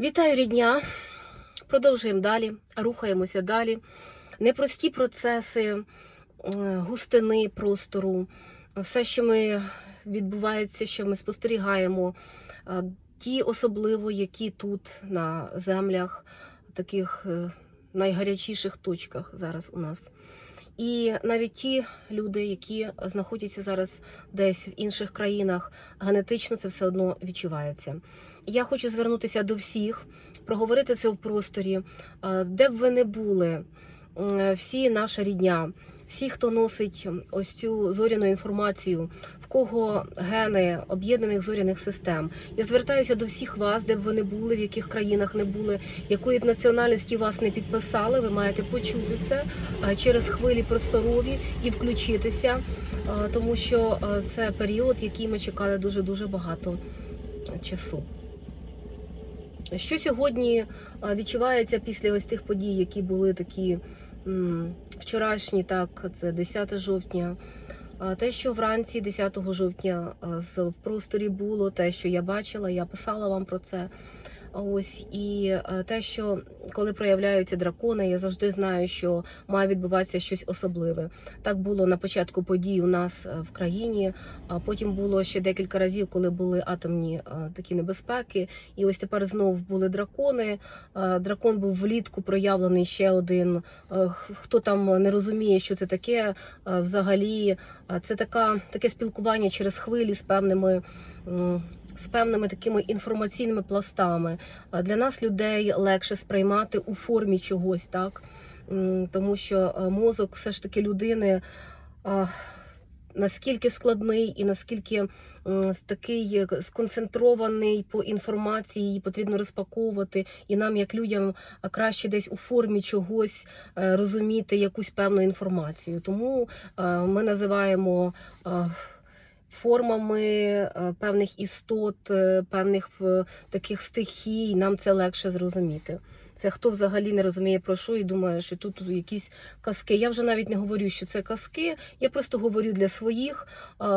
Вітаю рідня. Продовжуємо далі, рухаємося далі. Непрості процеси е, густини простору, все, що ми відбувається, що ми спостерігаємо, е, ті особливо, які тут на землях, таких е, найгарячіших точках зараз у нас. І навіть ті люди, які знаходяться зараз десь в інших країнах, генетично це все одно відчувається. Я хочу звернутися до всіх, проговорити це в просторі, е, де б ви не були, всі наша рідня, всі, хто носить ось цю зоряну інформацію, в кого гени об'єднаних зоряних систем. Я звертаюся до всіх вас, де б ви не були, в яких країнах не були, якої б національності вас не підписали. Ви маєте почути це е, через хвилі просторові і включитися, е, тому що це період, який ми чекали дуже дуже багато часу. Що сьогодні відчувається після ось тих подій, які були такі вчорашні, так, це 10 жовтня. Те, що вранці 10 жовтня з- в просторі було, те, що я бачила, я писала вам про це. Ось і е, те, що коли проявляються дракони, я завжди знаю, що має відбуватися щось особливе. Так було на початку подій у нас е, в країні. А потім було ще декілька разів, коли були атомні е, такі небезпеки. І ось тепер знов були дракони. Дракон був влітку проявлений ще один. Хто там не розуміє, що це таке, взагалі це така таке спілкування через хвилі з певними. М, З певними такими інформаційними пластами Е, для нас людей легше сприймати у формі чогось, так тому що е, мозок все ж таки людини наскільки складний і наскільки такий е, сконцентрований по інформації, її потрібно розпаковувати, і нам, як людям, краще десь у формі чогось е, розуміти якусь певну інформацію. Тому е, ми називаємо. Формами е, певних істот, е, певних е, таких стихій, нам це легше зрозуміти. Це хто взагалі не розуміє про що і думає, що тут, тут якісь казки. Я вже навіть не говорю, що це казки. Я просто говорю для своїх.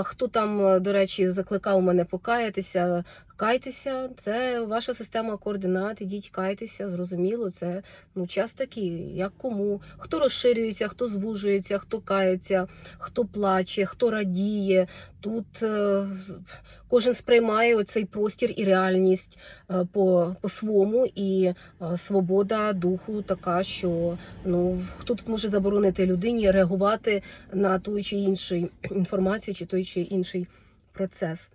Хто там, е, до речі, закликав мене покаятися, кайтеся. Це ваша система координат. Ідіть, кайтеся, зрозуміло. Це ну час такий, як кому. Хто розширюється, хто звужується, хто кається, хто плаче, хто радіє. Тут е, кожен сприймає оцей простір і реальність е, по, по свому, і е, свобода духу така, що ну хто тут може заборонити людині реагувати на ту чи іншу інформацію, чи той чи інший процес.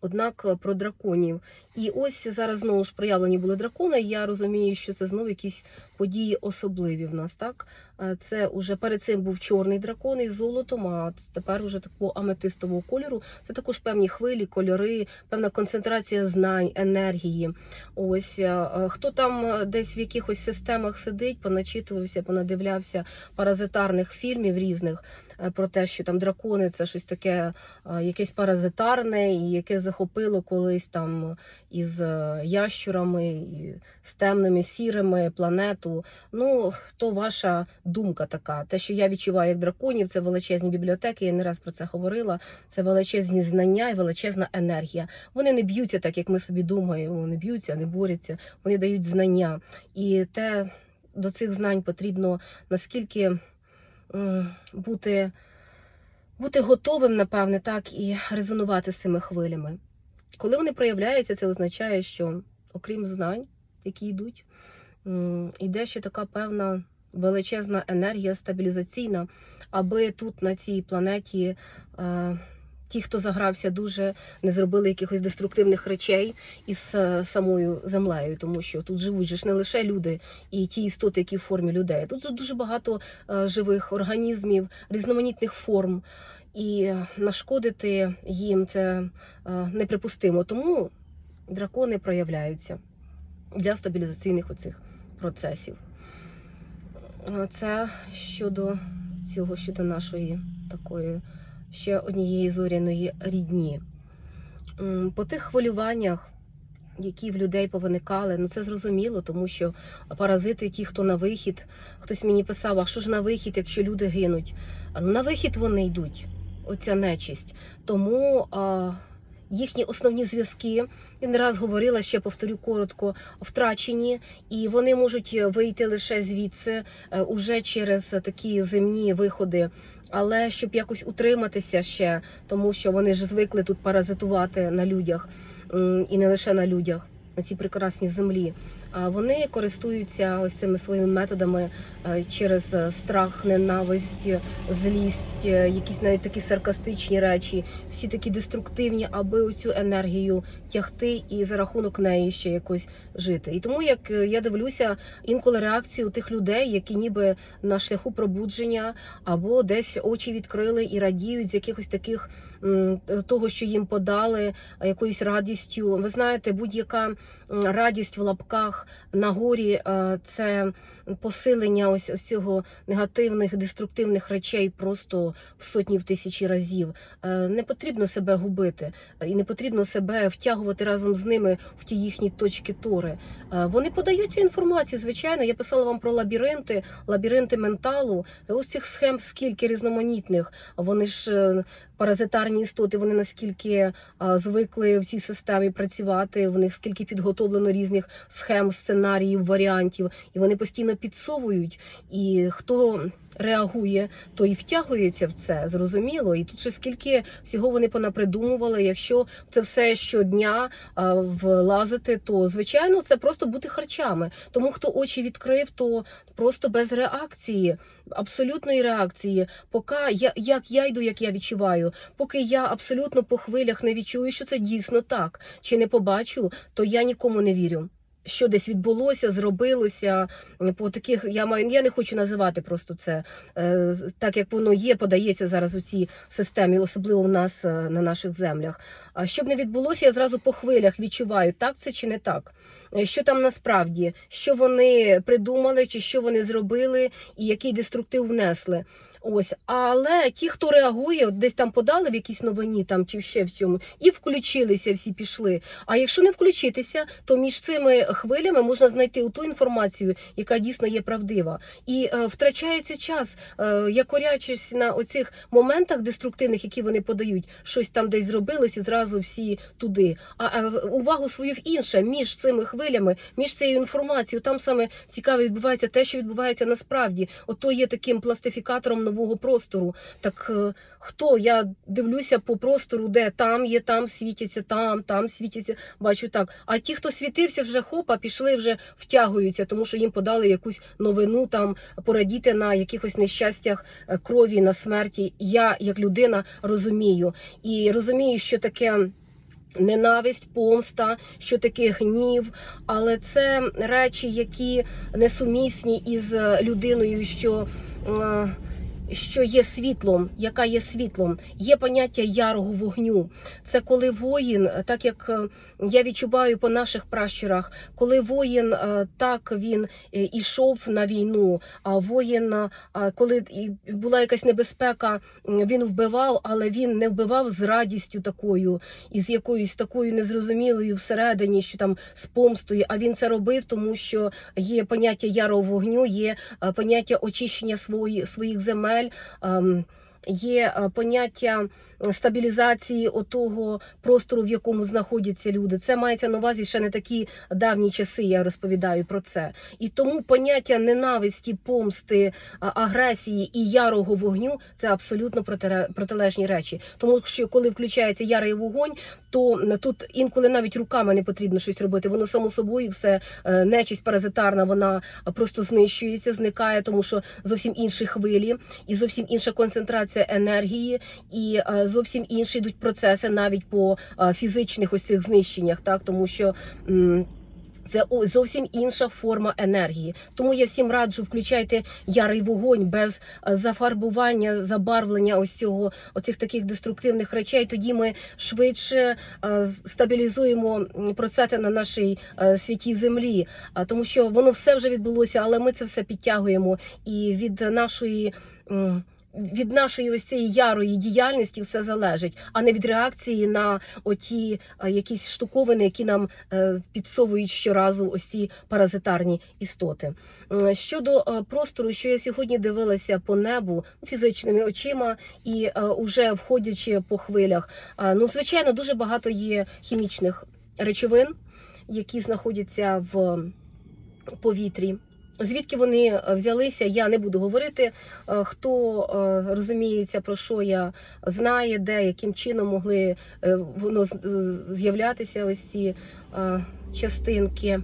Однак е, про драконів. І ось зараз знову ж проявлені були дракони. Я розумію, що це знову якісь події особливі в нас. Так Е, це уже перед цим був чорний дракон із золотом, а тепер уже такого аметистового кольору. Це також певні хвилі, кольори, певна концентрація знань, енергії. Ось е, е, хто там десь в якихось системах сидить, поначитувався, понадивлявся паразитарних фільмів різних про те, що там дракони це щось таке, якесь паразитарне, і яке захопило колись там із е, ящурами, з темними сірими планету. Ну, то ваша думка така. Те, що я відчуваю як драконів, це величезні бібліотеки. Я не раз про це говорила. Це величезні знання і величезна енергія. Вони не б'ються так, як ми собі думаємо. Не б'ються, не борються. Вони дають знання. І те до цих знань потрібно наскільки бути, бути готовим, напевне, так, і резонувати з цими хвилями. Коли вони проявляються, це означає, що окрім знань, які йдуть, йде ще така певна величезна енергія стабілізаційна, аби тут на цій планеті е, ті, хто загрався дуже, не зробили якихось деструктивних речей із е, самою землею, тому що тут живуть же ж не лише люди і ті істоти, які в формі людей. Тут дуже багато е, живих організмів, різноманітних форм. І нашкодити їм це е, неприпустимо. Тому дракони проявляються для стабілізаційних оцих процесів. Е, Це щодо цього, щодо нашої такої ще однієї зоряної рідні. По тих хвилюваннях, які в людей повиникали, ну це зрозуміло, тому що паразити, ті, хто на вихід, хтось мені писав, а що ж на вихід, якщо люди гинуть? А ну на вихід вони йдуть, оця нечисть. Тому а, їхні основні зв'язки. Я не раз говорила, ще повторю коротко, втрачені, і вони можуть вийти лише звідси е, уже через такі земні виходи. Але щоб якось утриматися ще, тому що вони ж звикли тут паразитувати на людях і не лише на людях, на цій прекрасній землі. Вони користуються ось цими своїми методами е, через е, страх, ненависть, злість, е, якісь навіть такі саркастичні речі, всі такі деструктивні, аби оцю енергію тягти і за рахунок неї ще якось жити. І тому як я дивлюся інколи реакцію тих людей, які ніби на шляху пробудження або десь очі відкрили і радіють з якихось таких того, що їм подали, якоюсь радістю. Ви знаєте, будь-яка радість в лапках на горі е, це посилення ось, ось цього негативних, деструктивних речей просто в сотні в тисячі разів. Е, Не потрібно себе губити е, і не потрібно себе втягувати разом з ними в ті їхні точки тори. Е, Вони подають цю інформацію, звичайно. Я писала вам про лабіринти, лабіринти менталу. Ось цих схем скільки різноманітних. Вони ж паразитарні істоти, вони наскільки звикли в цій системі працювати. В них скільки підготовлено різних схем, сценаріїв, варіантів, і вони постійно підсовують. І хто реагує, той втягується в це, зрозуміло. І тут ще скільки всього вони понапридумували. Якщо це все щодня влазити, то звичайно це просто бути харчами. Тому хто очі відкрив, то просто без реакції, абсолютної реакції. Поки я як я йду, як я відчуваю, поки я абсолютно по хвилях не відчую, що це дійсно так, чи не побачу, то я нікому не вірю. Що десь відбулося, зробилося по таких. Я маю я не хочу називати просто це е, так, як воно є, подається зараз у цій системі, особливо в нас е, на наших землях. А щоб не відбулося, я зразу по хвилях відчуваю, так це чи не так. Е, Що там насправді, що вони придумали, чи що вони зробили, і який деструктив внесли. Ось, але ті, хто реагує, десь там подали в якійсь новині, там чи ще в цьому, і включилися, всі пішли. А якщо не включитися, то між цими хвилями можна знайти ту інформацію, яка дійсно є правдива. І е, втрачається час, е, якорячись на оцих моментах деструктивних, які вони подають, щось там десь зробилось, і зразу всі туди. А е, увагу свою в інше між цими хвилями, між цією інформацією, там саме цікаве відбувається те, що відбувається насправді. Ото є таким пластифікатором нового простору. Так е, хто я дивлюся по простору, де там є, там світяться, там, там світяться. Бачу так. А ті, хто світився, вже хопа, пішли, вже втягуються, тому що їм подали якусь новину там порадіти на якихось нещастях е, крові, на смерті. Я, як людина, розумію і розумію, що таке. Ненависть, помста, що таке гнів, але це речі, які несумісні із людиною, що, е, що є світлом, яка є світлом. Є поняття ярого вогню. Це коли воїн, так як е, я відчуваю по наших пращурах, коли воїн е, так він е, ішов на війну, а воїн, коли була якась небезпека, він вбивав, але він не вбивав з радістю такою і з якоюсь такою незрозумілою всередині, що там з помстою. А він це робив, тому що є поняття ярого вогню, є поняття очищення свої, своїх земель. Израиль. Є е, поняття стабілізації отого простору, в якому знаходяться люди. Це мається на увазі ще не такі давні часи. Я розповідаю про це. І тому поняття ненависті, помсти, агресії і ярого вогню це абсолютно протилежні речі. Тому що коли включається ярий вогонь, то тут інколи навіть руками не потрібно щось робити. Воно само собою все е, нечисть паразитарна, вона просто знищується, зникає, тому що зовсім інші хвилі і зовсім інша концентрація енергії, і е, зовсім інші йдуть процеси навіть по е, фізичних ось цих знищеннях, так тому що. це зовсім інша форма енергії. Тому я всім раджу включайте ярий вогонь без е, зафарбування, забарвлення ось цього, оцих таких деструктивних речей. Тоді ми швидше стабілізуємо процеси на нашій святій землі, тому що воно все вже відбулося, але ми це все підтягуємо і від нашої. Від нашої ось цієї ярої діяльності все залежить, а не від реакції на оті е, якісь штуковини, які нам е, підсовують щоразу ось ці паразитарні істоти. Щодо е, простору, що я сьогодні дивилася по небу фізичними очима і уже входячи по хвилях, ну звичайно, дуже багато є хімічних речовин, які знаходяться в повітрі. Звідки вони е, взялися, я не буду говорити. Е, Хто е, розуміється, про що я знає, де, яким чином могли воно з'являтися ось ці частинки.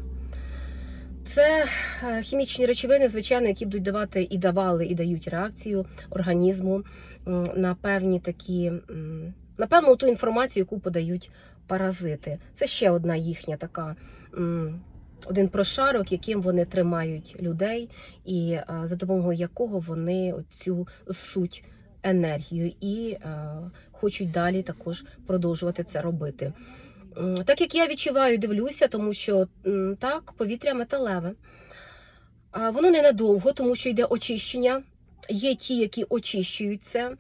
Це хімічні речовини, звичайно, які будуть давати і давали, і дають реакцію організму на певні такі, м, на певну ту інформацію, яку подають паразити. Це ще одна їхня така. Один прошарок, яким вони тримають людей, і е, за допомогою якого вони цю суть енергію і е, хочуть далі також продовжувати це робити. Так як я відчуваю, дивлюся, тому що так, повітря металеве. Воно ненадовго, тому що йде очищення. Є ті, які очищують це. М,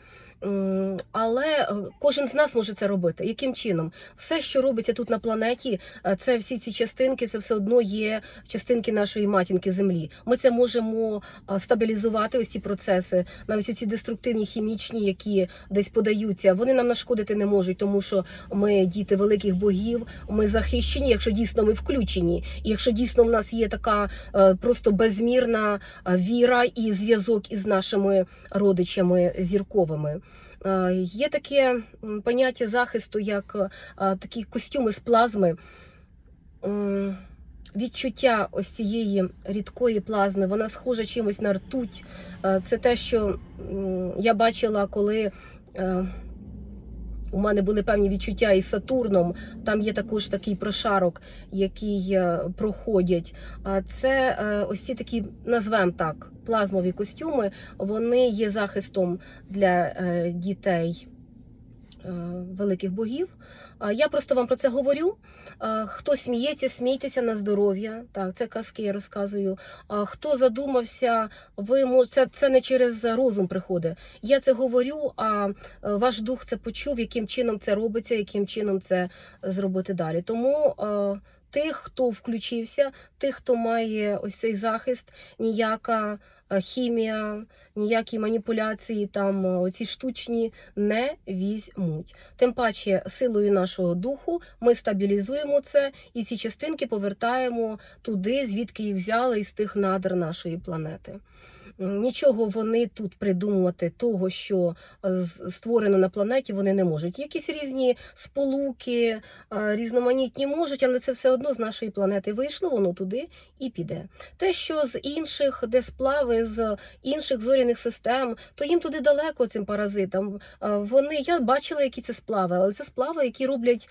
Але е, кожен з нас може це робити. Яким чином? Все, що робиться тут на планеті, е, це всі ці частинки, це все одно є частинки нашої матінки Землі. Ми це можемо стабілізувати, ось ці процеси, навіть ці деструктивні хімічні, які десь подаються. Вони нам нашкодити не можуть, тому що ми діти великих богів, ми захищені, якщо дійсно ми включені, і якщо дійсно в нас є така е, просто безмірна віра і зв'язок із нашими родичами зірковими. Е, Є таке поняття захисту, як е, такі костюми з плазми. Відчуття ось цієї рідкої плазми, вона схожа чимось на ртуть. Е, Це те, що я бачила, коли у мене були певні відчуття із Сатурном. Там є також такий прошарок, який е, проходять. А Це е, ось ці такі, назвемо так, плазмові костюми. Вони є захистом для е, дітей великих богів. Я просто вам про це говорю. Хто сміється, смійтеся на здоров'я. Так, це казки я розказую. Хто задумався, ви мож... це, не через розум приходить. Я це говорю, а е, ваш дух це почув, яким чином це робиться, яким чином це зробити далі. Тому е, тих, хто включився, тих, хто має ось цей захист, ніяка е, хімія, ніякі маніпуляції, там е, оці штучні не візьмуть. Тим паче, силою нашого духу ми стабілізуємо це і ці частинки повертаємо туди, звідки їх взяли із тих надр нашої планети. Нічого вони тут придумувати, того, що е, створено на планеті, вони не можуть. Якісь різні сполуки, е, різноманітні можуть, але це все одно з нашої планети вийшло, воно туди і піде. Те, що з інших, де сплави з інших зоряних систем, то їм туди далеко цим паразитам. Е, Вони я бачила, які це сплави, але це сплави, які роблять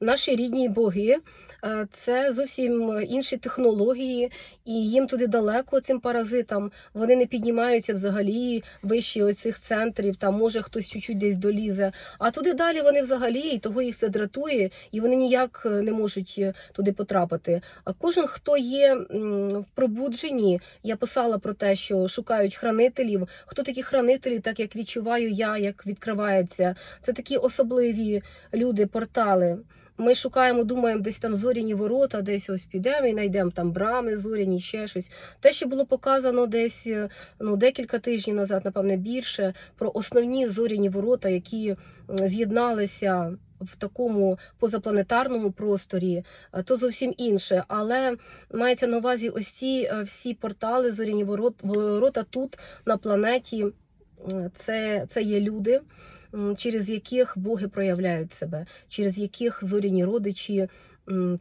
наші рідні боги. Е, Це зовсім інші технології, і їм туди далеко цим паразитам. Вони не піднімаються взагалі вище цих центрів. Там може хтось чуть-чуть десь долізе. А туди далі вони взагалі, і того їх це дратує, і вони ніяк е, не можуть е, туди потрапити. А кожен, хто є в пробудженні, я писала про те, що шукають хранителів. Хто такі хранителі, так як відчуваю я, як відкривається. Це такі особливі люди, портали. Ми шукаємо, думаємо, десь там зоряні ворота, десь ось підемо і знайдемо там брами, зоряні, ще щось. Те, що було показано десь е, ну, декілька тижнів назад, напевне, більше, про основні зоряні ворота, які з'єдналися в такому позапланетарному просторі, е, то зовсім інше. Але мається на увазі ось ці е, всі портали, зоряні ворот- ворота тут на планеті. Це, це є люди, через яких боги проявляють себе, через яких зоряні родичі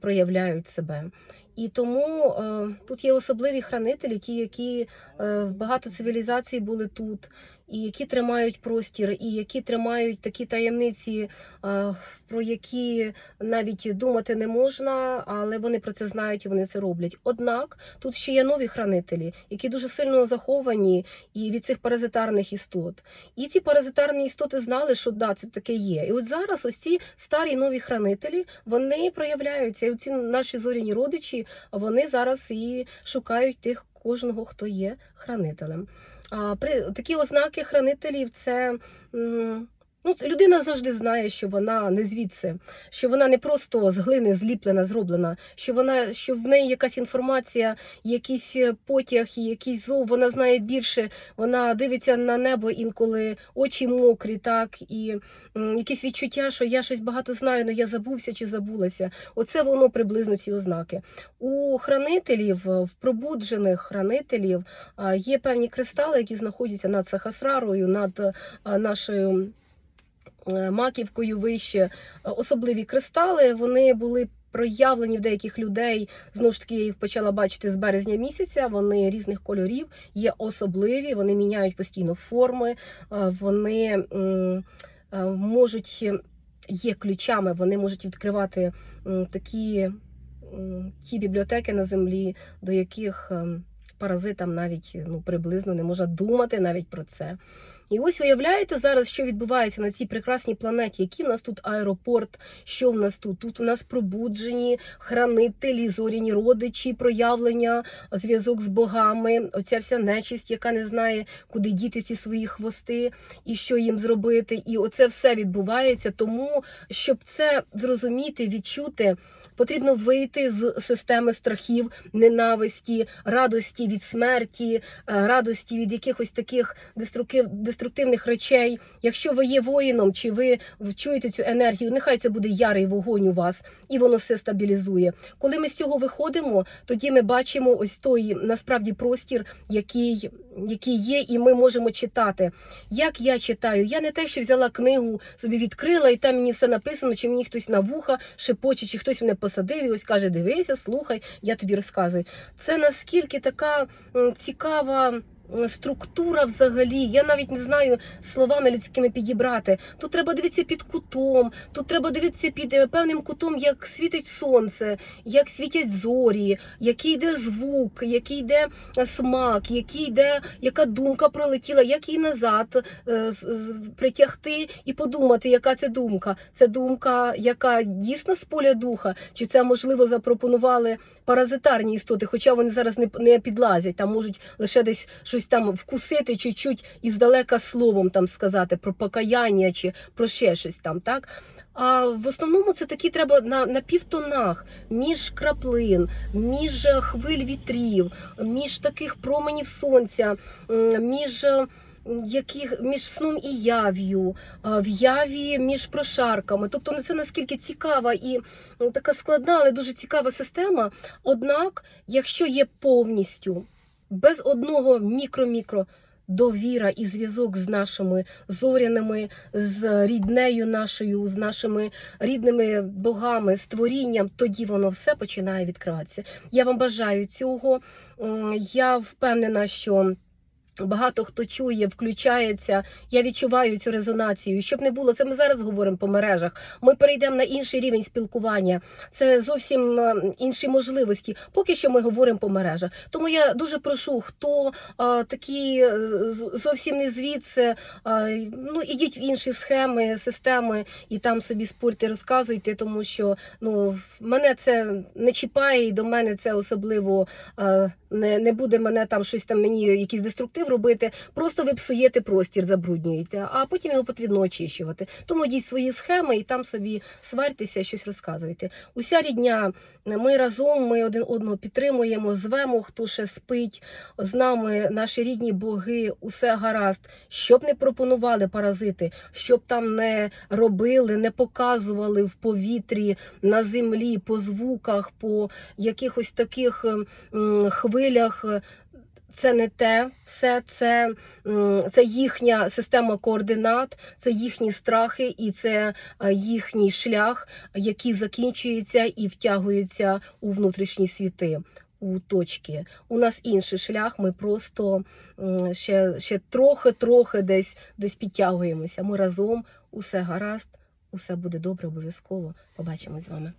проявляють себе. І тому е, тут є особливі хранителі, ті, які е, багато цивілізацій були тут, і які тримають простір, і які тримають такі таємниці, е, про які навіть думати не можна, але вони про це знають і вони це роблять. Однак тут ще є нові хранителі, які дуже сильно заховані і від цих паразитарних істот. І ці паразитарні істоти знали, що да, це таке є. І от зараз ось ці старі нові хранителі вони проявляються. І ці наші зоряні родичі вони зараз і шукають тих, кожного, хто є хранителем. А при такі ознаки хранителів це. Ну, людина завжди знає, що вона не звідси, що вона не просто з глини зліплена, зроблена, що вона що в неї якась інформація, якийсь е, потяг, якийсь зов, вона знає більше, вона дивиться на небо інколи очі мокрі, так і м, якісь відчуття, що я щось багато знаю, але я забувся чи забулася. Оце воно приблизно ці ознаки. У хранителів, е, в пробуджених хранителів є певні кристали, які знаходяться над Сахасрарою, над нашою е, маківкою вище. Е, Особливі кристали вони були. Проявлені в деяких людей знову ж таки я їх почала бачити з березня місяця. Вони різних кольорів, є особливі, вони міняють постійно форми, е, вони е, можуть є ключами, вони можуть відкривати такі ті бібліотеки на землі, до яких ем, паразитам навіть ну, приблизно не можна думати навіть про це. І ось уявляєте зараз, що відбувається на цій прекрасній планеті, який в нас тут аеропорт, що в нас тут? Тут у нас пробуджені хранителі, зоряні родичі, проявлення, зв'язок з богами, оця вся нечисть, яка не знає, куди діти ці свої хвости і що їм зробити. І оце все відбувається. Тому, щоб це зрозуміти, відчути. Потрібно вийти з системи страхів, ненависті, радості від смерті, е, радості від якихось таких деструктивних речей. Якщо ви є воїном, чи ви чуєте цю енергію, нехай це буде ярий вогонь у вас, і воно все стабілізує. Коли ми з цього виходимо, тоді ми бачимо ось той насправді простір, який, який є, і ми можемо читати. Як я читаю, я не те, що взяла книгу, собі відкрила, і там мені все написано, чи мені хтось на вуха шепоче, чи хтось мене посадив і ось каже: дивися, слухай, я тобі розказую. Це наскільки така цікава. М, Структура взагалі, я навіть не знаю словами людськими підібрати. Тут треба дивитися під кутом, тут треба дивитися під е, певним кутом, як світить сонце, як світять зорі, який йде звук, який йде е, смак, який йде, яка думка пролетіла, як її назад е, притягти і подумати, яка це думка. Це думка, яка дійсно з поля духа, чи це можливо запропонували паразитарні істоти, хоча вони зараз не підлазять, там можуть лише десь щось там вкусити чуть-чуть і здалека словом там сказати про покаяння чи про ще щось там, так. А в основному це такі треба на, на півтонах, між краплин, між е, хвиль вітрів, між таких променів сонця, між. е, Яких між сном і яв'ю, в яві між прошарками. Тобто це наскільки цікава і така складна, але дуже цікава система. Однак, якщо є повністю без одного мікро-мікро довіра і зв'язок з нашими зоряними, з ріднею нашою, з нашими рідними богами, створінням, тоді воно все починає відкриватися. Я вам бажаю цього. Я впевнена, що. Багато хто чує, включається. Я відчуваю цю резонацію. Щоб не було, це ми зараз говоримо по мережах. Ми перейдемо на інший рівень спілкування. Це зовсім е, інші можливості. Поки що ми говоримо по мережах. Тому я дуже прошу, хто а, такі е, зовсім не звідси. А, ну ідіть в інші схеми, системи і там собі спорте, розказуйте, тому що ну мене це не чіпає, і до мене це особливо е, не, не буде мене там щось там мені якийсь деструктив робити. Просто ви псуєте простір, забруднюєте, а потім його потрібно очищувати. Тому йдіть свої схеми і там собі сварьтеся, щось розказуйте. Уся рідня, ми разом, ми один одного підтримуємо, звемо, хто ще спить. З нами наші рідні боги, усе гаразд. Щоб не пропонували паразити, щоб там не робили, не показували в повітрі, на землі, по звуках, по якихось таких хвилях. Це не те, все це, це їхня система координат, це їхні страхи і це е, їхній шлях, який закінчується і втягується у внутрішні світи. У точки. У нас інший шлях, ми просто ще, ще трохи-трохи десь, десь підтягуємося. Ми разом, усе гаразд, усе буде добре, обов'язково. Побачимось з вами.